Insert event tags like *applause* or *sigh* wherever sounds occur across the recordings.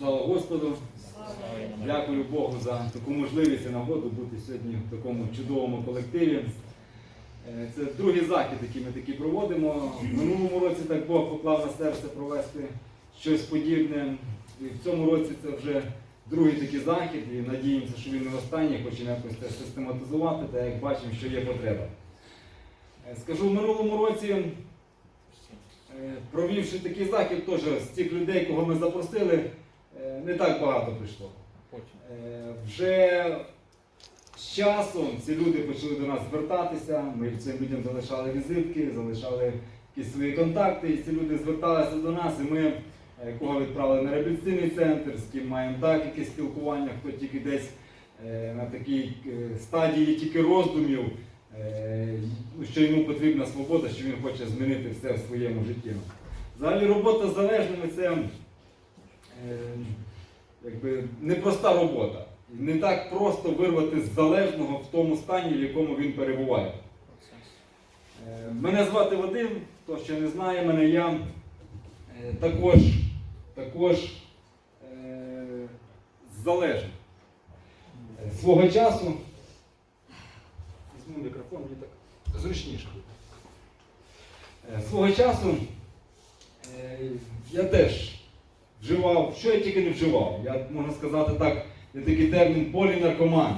Слава Господу! Дякую Богу за таку можливість і нагоду бути сьогодні в такому чудовому колективі. Е, Це другий захід, який ми такі проводимо. В минулому році так Бог поклав на серце провести щось подібне. І в цьому році це вже другий такий захід, і надіємося, що він не останній, хочемо якось це систематизувати, та як бачимо, що є потреба. Е, Скажу, в минулому році, е, провівши такий захід, теж з тих людей, кого ми запросили, не так багато прийшло. Е, Вже з часом ці люди почали до нас звертатися. Ми цим людям залишали візитки, залишали якісь свої контакти, і ці люди зверталися до нас, і ми е, кого відправили на реабілітаційний центр, з ким маємо так якесь спілкування, хто тільки десь е, на такій е, стадії тільки роздумів, е, що йому потрібна свобода, що він хоче змінити все в своєму житті. Взагалі робота з залежними це. Е, якби непроста робота. Не так просто вирвати з залежного в тому стані, в якому він перебуває. Е, Мене звати Вадим, хто ще не знає мене, я е, також, також е, залежний. Свого часу. Візьму мікрофон, мені так зручніше. Свого часу е, я теж вживав, що я тільки не вживав. Я можна сказати так, є такий термін полінаркоман.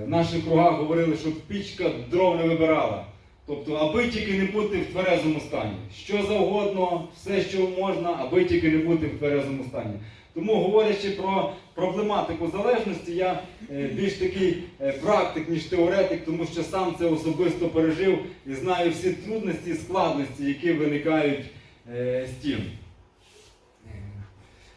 Е, В наших кругах говорили, що пічка дров не вибирала. Тобто, аби тільки не бути в тверезому стані. Що завгодно, все, що можна, аби тільки не бути в тверезому стані. Тому, говорячи про проблематику залежності, я е, більш такий е, практик, ніж теоретик, тому що сам це особисто пережив і знаю всі трудності і складності, які виникають з тим.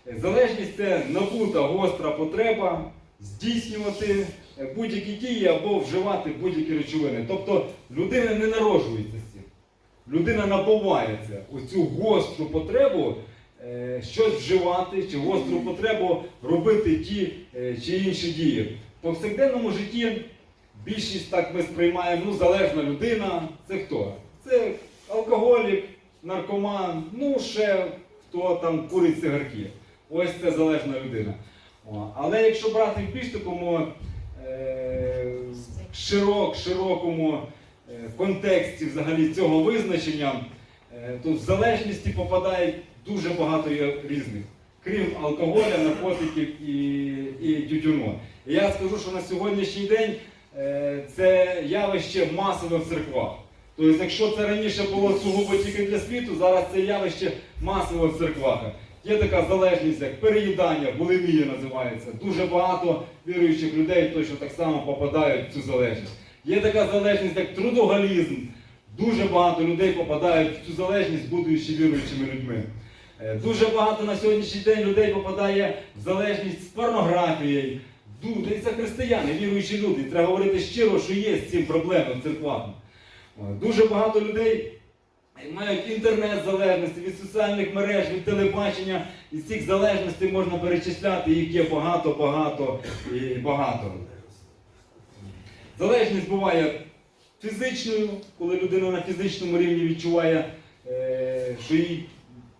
Залежність це набута гостра потреба здійснювати будь-які дії або вживати будь-які речовини. Тобто людина не народжується з цим. Людина набувається оцю гостру потребу е, щось вживати чи гостру потребу робити ті е, чи інші дії. В повсякденному житті більшість так ми сприймаємо, ну залежна людина. Це хто? Це алкоголік, наркоман, ну ще хто там курить цигарки. Ось це залежна людина. Але якщо брати в більш такому е, широк, широкому е, контексті взагалі цього визначення, е, то в залежності попадає дуже багато різних, крім алкоголя, наркотиків і, і тютюну. І я скажу, що на сьогоднішній день це явище масове в церквах. Тобто, якщо це раніше було сугубо тільки для світу, зараз це явище масове в церквах. Є така залежність, як переїдання, булимія називається. Дуже багато віруючих людей точно так само попадають в цю залежність. Є така залежність, як трудоголізм. Дуже багато людей попадають в цю залежність, будучи віруючими людьми. Е, Дуже багато на сьогоднішній день людей попадає в залежність з порнографією. Ду- Це християни, віруючі люди. Треба говорити щиро, що є з цим проблеми в церквах. Дуже багато людей мають інтернет-залежності від соціальних мереж, від телебачення. І з цих залежностей можна перечисляти, їх є багато, багато і багато. Залежність буває фізичною, коли людина на фізичному рівні відчуває, е, що їй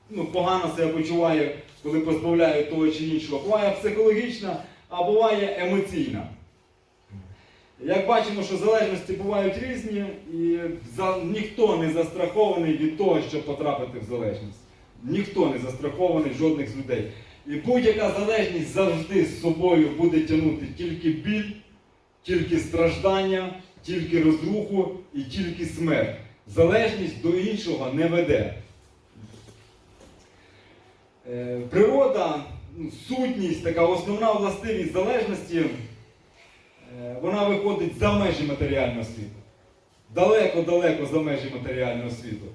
ну, погано себе почуває, коли позбавляють того чи іншого. Буває психологічна, а буває емоційна. Як бачимо, що залежності бувають різні, і за- ніхто не застрахований від того, щоб потрапити в залежність. Ніхто не застрахований, жодних з людей. І будь-яка залежність завжди з собою буде тягнути тільки біль, тільки страждання, тільки розруху і тільки смерть. Залежність до іншого не веде. Е, Природа, ну, сутність, така основна властивість залежності, вона виходить за межі матеріального світу. Далеко-далеко за межі матеріального світу.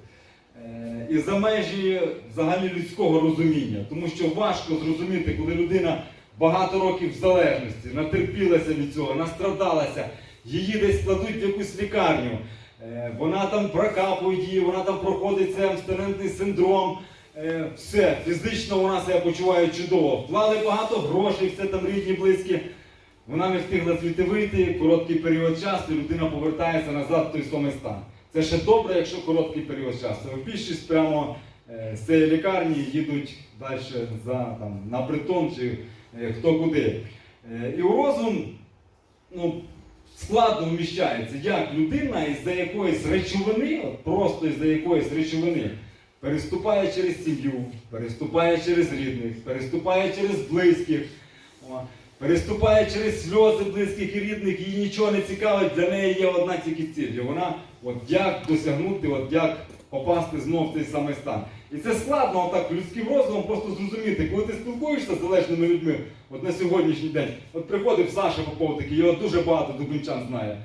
Е, І за межі взагалі людського розуміння. Тому що важко зрозуміти, коли людина багато років в залежності, натерпілася від цього, настрадалася, її десь кладуть в якусь лікарню. Е, Вона там прокапують її, вона там проходить цей абстинентний синдром. Е, Все, фізично вона себе почуває чудово. Вклали багато грошей, все там рідні, близькі. Вона не встигла звідти вийти, короткий період часу, і людина повертається назад в той самий стан. Це ще добре, якщо короткий період часу. Більшість прямо е, з цієї лікарні їдуть далі за, там, на притон чи е, хто куди. Е, І розум ну, складно вміщається, як людина із-за якоїсь речовини, просто із-за якоїсь речовини, переступає через сім'ю, переступає через рідних, переступає через близьких, переступає через сльози близьких і рідних, їй нічого не цікавить, для неї є одна тільки ціль. І вона, от як досягнути, от як попасти знов в цей самий стан. І це складно отак людським розумом просто зрозуміти, коли ти спілкуєшся з залежними людьми, от на сьогоднішній день, от приходив Саша Попов такий, його дуже багато дубинчан знає.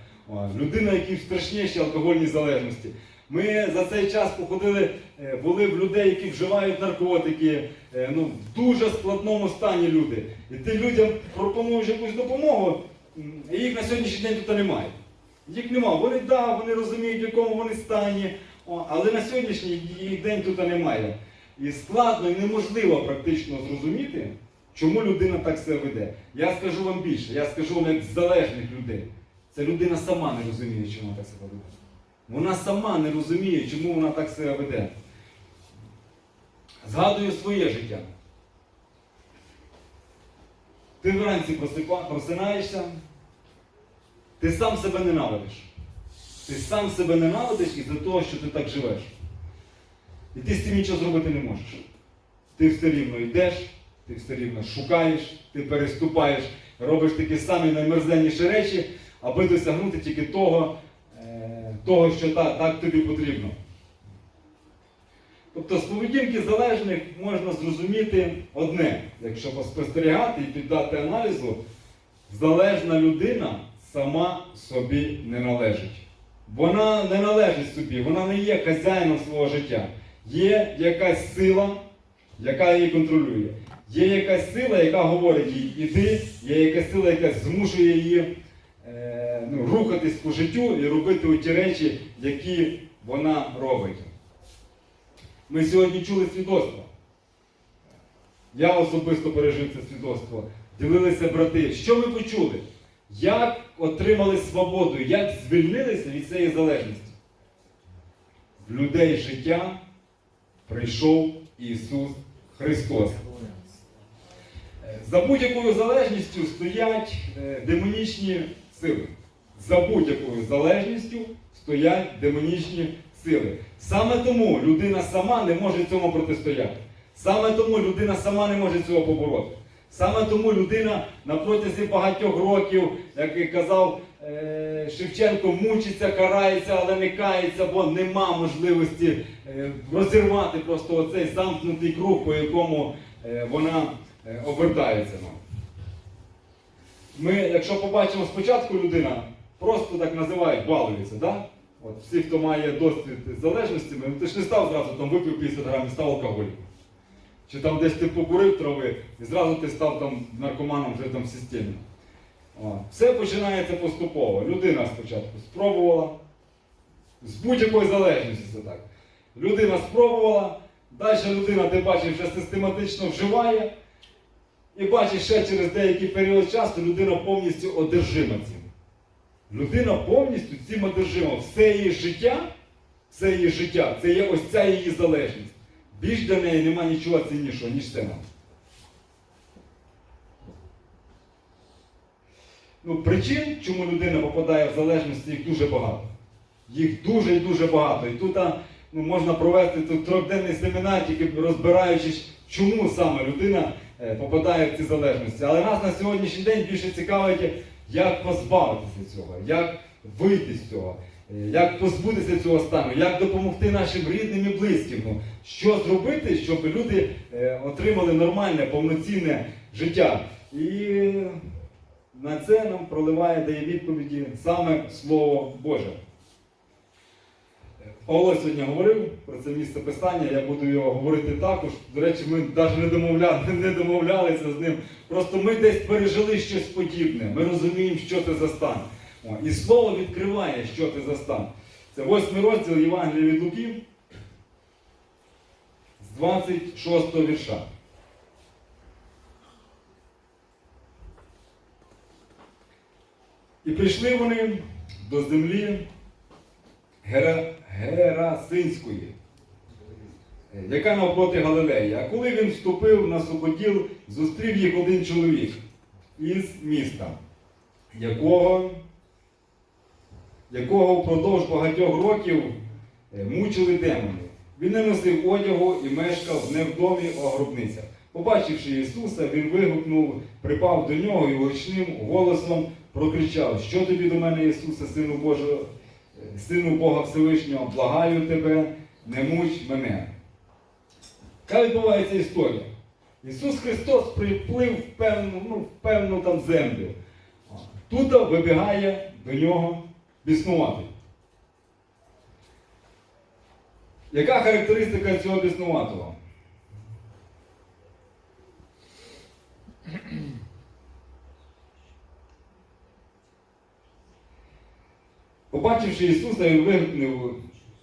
Людина, який в страшнішій алкогольній залежності. Ми за цей час походили, е, були в людей, які вживають наркотики, е, ну, в дуже складному стані люди. І ти людям пропонуєш якусь допомогу, і їх на сьогоднішній день тут немає. Їх нема. Вони да, вони розуміють, в якому вони стані, але на сьогоднішній день тут немає. І складно і неможливо практично зрозуміти, чому людина так себе веде. Я скажу вам більше, я скажу вам як залежних людей. Ця людина сама не розуміє, чому вона так себе веде. Вона сама не розуміє, чому вона так себе веде. Згадую своє життя. Ти вранці просинаєшся, ти сам себе ненавидиш. Ти сам себе ненавидиш із-за того, що ти так живеш. І ти з цим нічого зробити не можеш. Ти все рівно йдеш, ти все рівно шукаєш, ти переступаєш, робиш такі самі наймерзенніші речі, аби досягнути тільки того, того що та- так тобі потрібно. Тобто з поведінки залежних можна зрозуміти одне, якщо поспостерігати і піддати аналізу, залежна людина сама собі не належить. Вона не належить собі, вона не є хазяїном свого життя. Є якась сила, яка її контролює. Є якась сила, яка говорить їй іди, є якась сила, яка змушує її ну, рухатись по життю і робити ті речі, які вона робить. Ми сьогодні чули свідоцтво. Я особисто пережив це свідоцтво. Ділилися брати. Що ви почули? Як отримали свободу, як звільнилися від цієї залежності? В людей життя прийшов Ісус Христос. За будь-якою залежністю стоять е, демонічні сили. За будь-якою залежністю стоять демонічні сили. Саме тому людина сама не може цьому протистояти. Саме тому людина сама не може цього побороти. Саме тому людина на протязі багатьох років, як і казав е, Шевченко, мучиться, карається, але не кається, бо нема можливості е, розірвати просто оцей замкнутий круг, по якому е, вона обертається. Ми, якщо побачимо спочатку людина, просто так називають, балується, да? От всі, хто має досвід з залежностями, ну, ти ж не став зразу там випив 50 грамів, став алкоголіком. Чи там десь ти покурив трави, і зразу ти став там наркоманом вже там в системі. О, Все починається поступово. Людина спочатку спробувала. З будь-якої залежності це так. Людина спробувала, далі людина, ти бачиш, вже систематично вживає. І бачиш, ще через деякий період часу людина повністю одержима цим. Людина повністю цим одержима. Все її життя, все її життя, це є ось ця її залежність. Більш для неї нема нічого ціннішого, ніж це. Ну, причин, чому людина попадає в залежність, їх дуже багато. Їх дуже і дуже багато. І тут ну, можна провести тут трьохденний семінар, тільки розбираючись, чому саме людина е, попадає в ці залежності. Але нас на сьогоднішній день більше цікавить, як позбавитися цього, як вийти з цього, як позбутися цього стану, як допомогти нашим рідним і близьким. Ну, що зробити, щоб люди е, отримали нормальне, повноцінне життя. І на це нам проливає, дає відповіді саме Слово Боже. Павло сьогодні говорив про це місце писання, я буду його говорити також. До речі, ми навіть не, домовля... *laughs* не домовлялися з ним. Просто ми десь пережили щось подібне. Ми розуміємо, що це за стан. О, І слово відкриває, що це за стан. Це восьмий розділ Євангелія від Луки з 26 вірша. І прийшли вони до землі Гера... Герасинської. яка навпроти Галилеї. А коли він вступив на суходіл, зустрів їх один чоловік із міста, якого, якого впродовж багатьох років е, мучили демони. Він не носив одягу і мешкав не в домі, а в гробницях. Побачивши Ісуса, він вигукнув, припав до нього і гучним голосом прокричав: Що тобі до мене, Ісусе, Сину Божого, Сину Бога Всевишнього, благаю тебе, не муч мене. Яка відбувається історія? Ісус Христос приплив в певну, ну, в певну там землю. Тут вибігає до нього біснуватий. Яка характеристика цього біснуватого? Побачивши Ісуса, він вигукнув,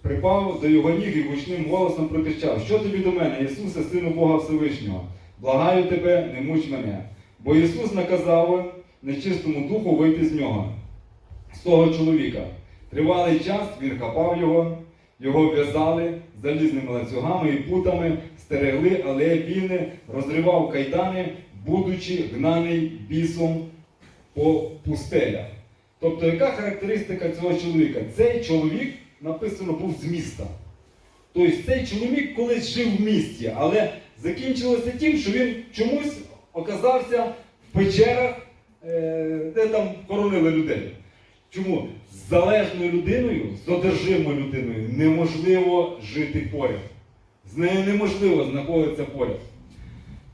припав до його ніг і гучним голосом прокричав, що тобі до мене, Ісусе, Сину Бога Всевишнього, благаю тебе, не муч мене. Бо Ісус наказав нечистому духу вийти з нього, з того чоловіка. Тривалий час він хапав його, його в'язали залізними ланцюгами і путами, стерегли, але він розривав кайдани, будучи гнаний бісом по пустелях. Тобто, яка характеристика цього чоловіка? Цей чоловік, написано, був з міста. Тобто цей чоловік колись жив в місті, але закінчилося тим, що він чомусь оказався в печерах, е, де там хоронили людей. Чому? З залежною людиною, з одержимою людиною неможливо жити поряд. З нею неможливо знаходитися поряд.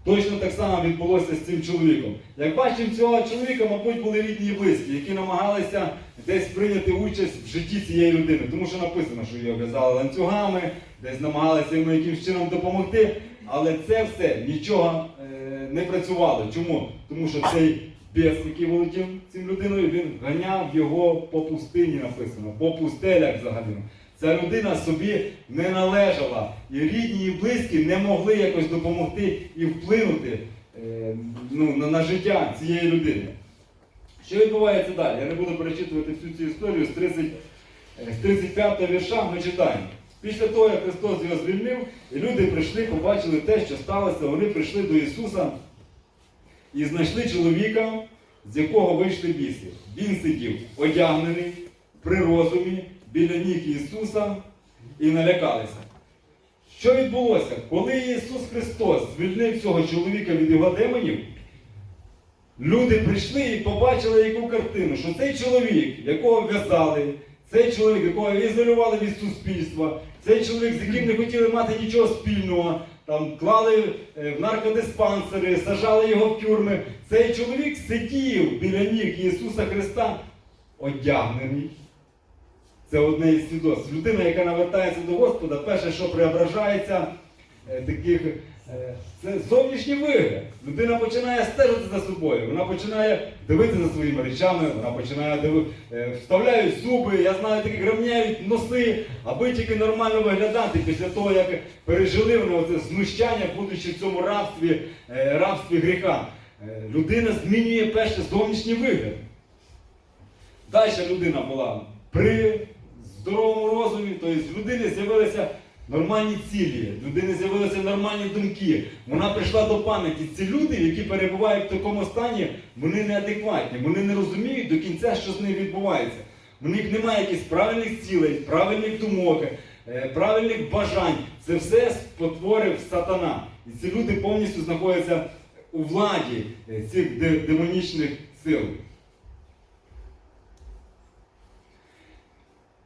Точно так само відбулося з цим чоловіком. Як бачимо, цього чоловіка, мабуть, були рідні і близькі, які намагалися десь прийняти участь в житті цієї людини. Тому що написано, що його в'язали ланцюгами, десь намагалися йому якимось чином допомогти. Але це все нічого е, не працювало. Чому? Тому що цей біс, який володів цим людиною, він ганяв його по пустині, написано, по пустелях взагалі. Ця людина собі не належала. І рідні, і близькі не могли якось допомогти і вплинути е, ну, на, життя цієї людини. Що відбувається далі? Я не буду перечитувати всю цю історію з 30, е, з 35 вірша ми читаємо. Після того, як Христос його звільнив, і люди прийшли, побачили те, що сталося, вони прийшли до Ісуса і знайшли чоловіка, з якого вийшли біси. Він сидів одягнений при розумі біля ніг Ісуса і налякалися. Що відбулося? Коли Ісус Христос звільнив цього чоловіка від його демонів, люди прийшли і побачили яку картину, що цей чоловік, якого в'язали, цей чоловік, якого ізолювали від суспільства, цей чоловік, з яким не хотіли мати нічого спільного, там клали е, в наркодиспансери, сажали його в тюрми. Цей чоловік сидів біля ніг Ісуса Христа, одягнений. Це одне із свідоцтв. Людина, яка навертається до Господа, перше, що преображається, е, таких, е, це зовнішній вигляд. Людина починає стежити за собою, вона починає дивитися за своїми речами, вона починає диви... е, вставляють зуби, я знаю, такі грамняють носи, аби тільки нормально виглядати після того, як пережили вони оце знущання, будучи в цьому рабстві, рабстві гріха. Людина змінює перше зовнішній вигляд. Далі людина була при здоровому розумі, тобто в людини з'явилися нормальні цілі, в людини з'явилися нормальні думки. Вона прийшла до пам'яті. Ці люди, які перебувають в такому стані, вони неадекватні, вони не розуміють до кінця, що з ними відбувається. У них немає якихось правильних цілей, правильних думок, е, правильних бажань. Це все спотворив сатана. І ці люди повністю знаходяться у владі е, цих демонічних сил.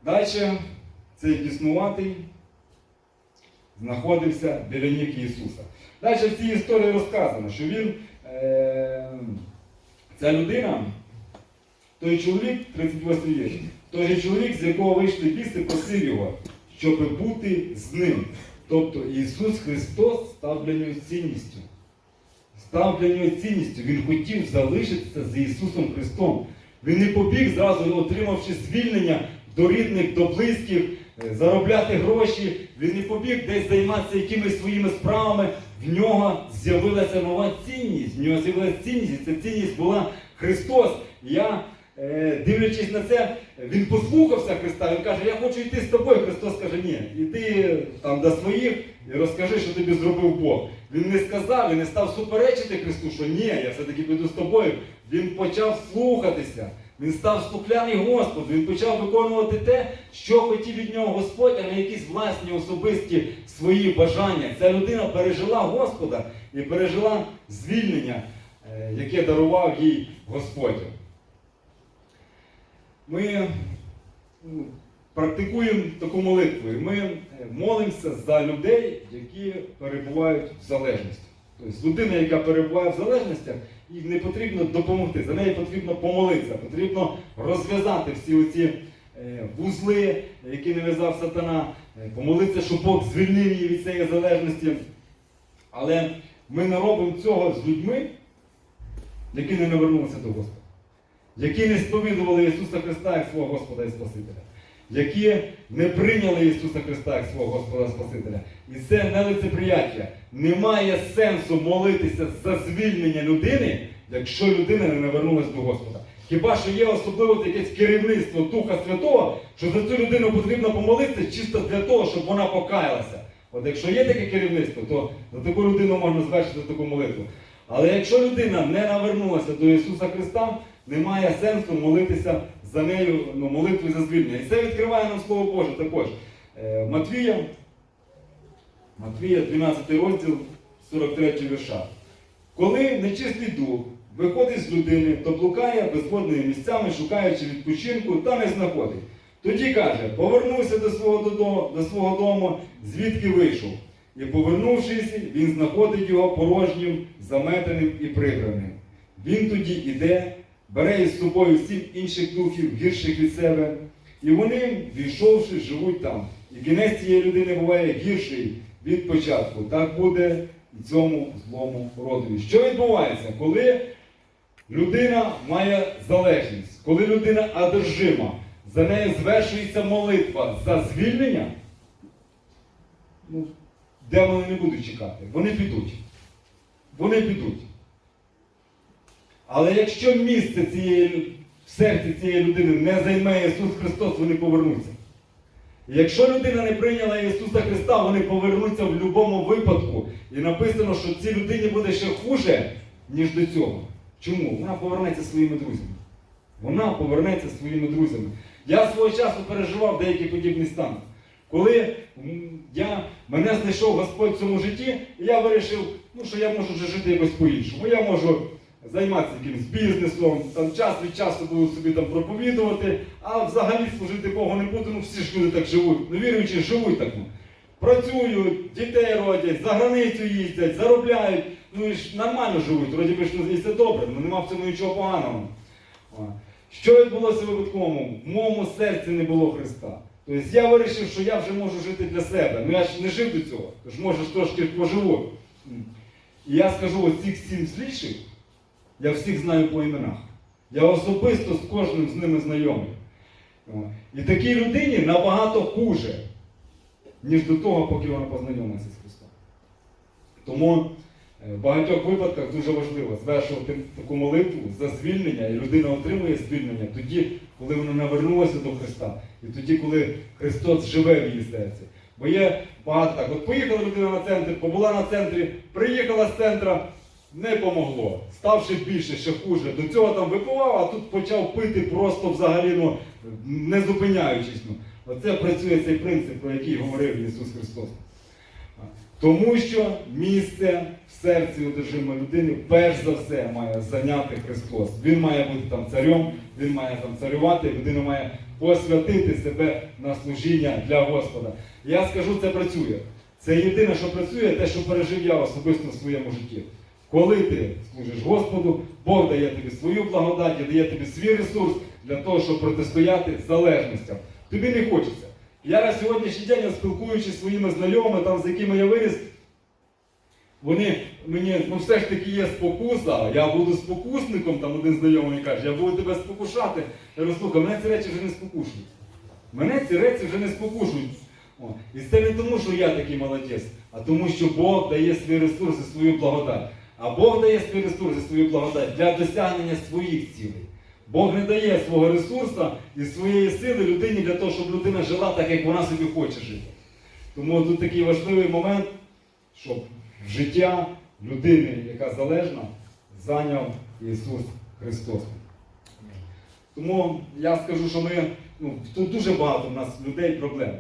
Далі цей біснуватий знаходився біля ніг Ісуса. Далі в цій історії розказано, що він, е, ця людина, той чоловік, 38 вірш, той чоловік, з якого вийшли біси, просив його, щоб бути з ним. Тобто Ісус Христос став для нього цінністю. Став для нього цінністю. Він хотів залишитися з Ісусом Христом. Він не побіг зразу, отримавши звільнення до рідних, до близьких, е, заробляти гроші. Він не побіг десь займатися якимись своїми справами. В нього з'явилася нова цінність. В нього з'явилася цінність, і ця цінність була Христос. Я е, дивлячись на це, він послухався Христа, він каже, я хочу йти з тобою. Христос каже, ні, іди там до своїх і розкажи, що тобі зробив Бог. Він не сказав, він не став суперечити Христу, що ні, я все-таки піду з тобою. Він почав слухатися. Він став слухляний Господу, він почав виконувати те, що хотів від нього Господь, а не якісь власні особисті свої бажання. Ця людина пережила Господа і пережила звільнення, е, яке дарував їй Господь. Ми ну, практикуємо таку молитву. і Ми е, молимося за людей, які перебувають в залежності. Тобто людина, яка перебуває в залежностях, їй не потрібно допомогти. За неї потрібно помолитися, потрібно розв'язати всі оці е, вузли, які не в'язав сатана, е, помолитися, щоб Бог звільнив її від цієї залежності. Але ми не робимо цього з людьми, які не навернулися до Господа, які не сповідували Ісуса Христа як свого Господа і Спасителя, які не прийняли Ісуса Христа як свого Господа Спасителя. І це не лицеприяття. Немає сенсу молитися за звільнення людини, якщо людина не навернулася до Господа. Хіба що є особливо якесь керівництво Духа Святого, що за цю людину потрібно помолитися чисто для того, щоб вона покаялася. От якщо є таке керівництво, то за таку людину можна звершити таку молитву. Але якщо людина не навернулася до Ісуса Христа, немає сенсу молитися за нею ну, молитвою за звільнення. І це відкриває нам Слово Боже також. Е, Матвія, Матвія, 12 розділ, 43 вірша. Коли нечистий дух виходить з людини, то блукає безводними місцями, шукаючи відпочинку, та не знаходить. Тоді каже, повернувся до свого, додому, до свого дому, звідки вийшов. І повернувшись, він знаходить його порожнім, заметеним і прибраним. Він тоді іде, бере із собою сім інших духів, гірших від себе, і вони, війшовши, живуть там. І кінець цієї людини буває гірший від початку. Так буде і цьому злому родові. Що відбувається, коли людина має залежність, коли людина одержима, за нею звершується молитва за звільнення? Ну, демони не будуть чекати. Вони підуть. Вони підуть. Але якщо місце цієї, в серці цієї людини не займе Ісус Христос, вони повернуться. Якщо людина не прийняла Ісуса Христа, вони повернуться в будь-якому випадку. І написано, що цій людині буде ще хуже, ніж до цього. Чому? Вона повернеться своїми друзями. Вона повернеться своїми друзями. Я свого часу переживав деякий подібний стан. Коли я, мене знайшов Господь в цьому житті, я вирішив, ну, що я можу вже жити якось по-іншому. Я можу займатися якимось бізнесом, там час від часу буду собі там проповідувати, а взагалі служити Богу не буду, ну всі ж люди так живуть. Ну віруючі живуть так. Працюють, дітей родять, за границю їздять, заробляють, ну і ж нормально живуть, вроді би ж ну, це добре, ну нема в цьому нічого поганого. Що відбулося випадковому? В моєму серці не було Христа. Тобто я вирішив, що я вже можу жити для себе. Ну я ж не жив до цього, тож може трошки поживу. І я скажу, ось цих сім зліших, я всіх знаю по іменах. Я особисто з кожним з ними знайомий. І такій людині набагато хуже, ніж до того, поки вона познайомилася з Христом. Тому е, в багатьох випадках дуже важливо звершувати таку молитву за звільнення, і людина отримує звільнення тоді, коли вона навернулася до Христа, і тоді, коли Христос живе в її серці. Бо є багато так. От поїхала людина на центр, побула на центрі, приїхала з центра, не помогло. Ставши більше, ще хуже. До цього там випивав, а тут почав пити просто взагалі, ну, не зупиняючись. Ну. Оце працює цей принцип, про який говорив Ісус Христос. Тому що місце в серці одержимої людини перш за все має зайняти Христос. Він має бути там царем, він має там царювати, людина має посвятити себе на служіння для Господа. Я скажу, це працює. Це єдине, що працює, те, що пережив я особисто в своєму житті. Коли ти служиш Господу, Бог дає тобі свою благодать, і дає тобі свій ресурс для того, щоб протистояти залежностям. Тобі не хочеться. Я на сьогоднішній день, спілкуючись зі своїми знайомими, там, з якими я виріс, вони мені, ну все ж таки є спокуса, я буду спокусником, там один знайомий каже, я буду тебе спокушати. Я кажу, мене ці речі вже не спокушують. Мене ці речі вже не спокушують. О, і це не тому, що я такий молодець, а тому, що Бог дає свій ресурс і свою благодать. А Бог дає свій ресурс і свою благодать для досягнення своїх цілей. Бог не дає свого ресурсу і своєї сили людині для того, щоб людина жила так, як вона собі хоче жити. Тому тут такий важливий момент, щоб життя людини, яка залежна, зайняв Ісус Христос. Тому я скажу, що ми, ну, тут дуже багато в нас людей проблем.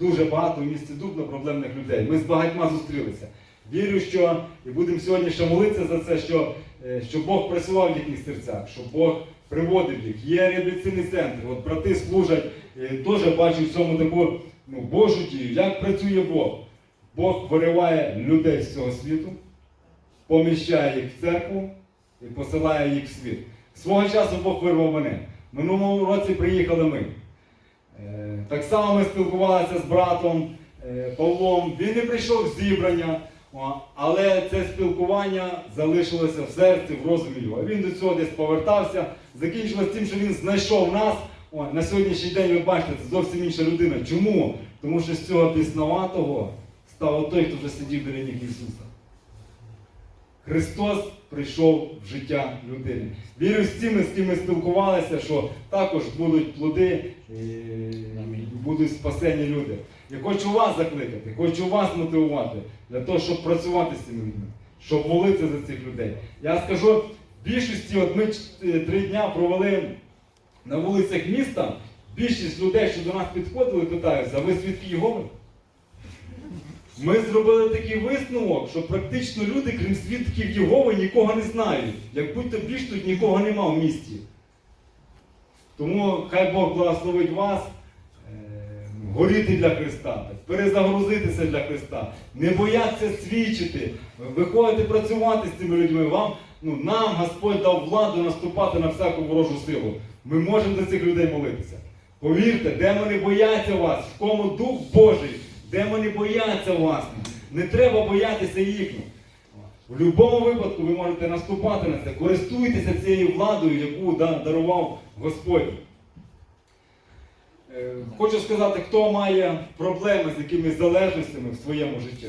Дуже багато в місті Дубно проблемних людей. Ми з багатьма зустрілися. Вірю, що і будемо сьогодні ще молитися за це, що, е, що Бог працював в їхніх серцях, що Бог приводив їх. Є реабілітаційний центр. От брати служать, е, теж бачу в цьому таку ну, Божу дію, як працює Бог. Бог вириває людей з цього світу, поміщає їх в церкву і посилає їх в світ. Свого часу Бог вирвав мене. Минулому році приїхали ми. Е, Так само ми спілкувалися з братом Павлом. Він не прийшов зібрання, але це спілкування залишилося в серці, в розумі його. Він до цього десь повертався. Закінчилось тим, що він знайшов нас. О, на сьогоднішній день ви бачите, це зовсім інша людина. Чому? Тому що з цього піснаватого став той, хто вже сидів біля ніг Ісуса. Христос прийшов в життя людини. Вірю з тими, з ким ми спілкувалися, що також будуть плоди будуть спасені люди. Я хочу вас закликати, хочу вас мотивувати для того, щоб працювати з цими людьми, щоб молитися за цих людей. Я скажу, в більшості, от ми три дня провели на вулицях міста, більшість людей, що до нас підходили, питаються, а ви свідки Єгови? Ми зробили такий висновок, що практично люди, крім свідків Єгови, нікого не знають. Як будь-то більш тут нікого нема в місті. Тому хай Бог благословить вас е, горіти для Христа, перезагрузитися для Христа, не боятися свідчити, виходити працювати з цими людьми. Вам, ну, нам Господь дав владу наступати на всяку ворожу силу. Ми можемо за цих людей молитися. Повірте, демони бояться вас, в кому Дух Божий, демони бояться вас. Не треба боятися їхніх. В будь-якому випадку ви можете наступати на це, користуйтеся цією владою, яку да- дарував Господь. Е, Хочу сказати, хто має проблеми з якимись залежностями в своєму житті.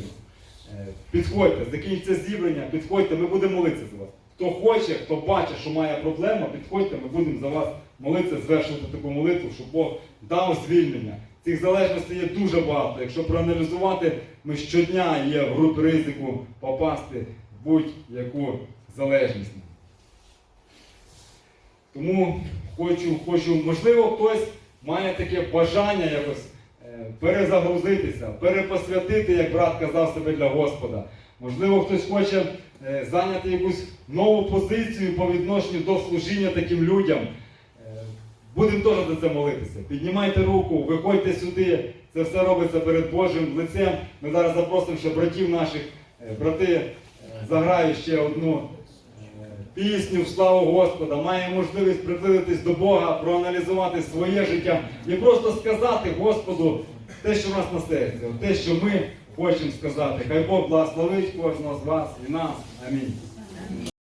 Е, Підходьте, закінчиться зібрання, підходьте, ми будемо молитися за вас. Хто хоче, хто бачить, що має проблему, підходьте, ми будемо за вас молитися, звершувати таку молитву, щоб Бог дав звільнення. Цих залежностей є дуже багато. Якщо проаналізувати, ми щодня є в групі ризику попасти в будь-яку залежність. Тому хочу, хочу, можливо, хтось має таке бажання якось е, перезагрузитися, перепосвятити, як брат казав себе для Господа. Можливо, хтось хоче е, зайняти якусь нову позицію по відношенню до служіння таким людям. Будемо теж за це молитися. Піднімайте руку, виходьте сюди. Це все робиться перед Божим лицем. Ми зараз запросимо ще братів наших. Е, Брати е, заграють ще одну е, пісню в славу Господа. Має можливість приблизитись до Бога, проаналізувати своє життя і просто сказати Господу те, що в нас на серці, те, що ми хочемо сказати. Хай Бог благословить кожного з вас і нас. Амінь.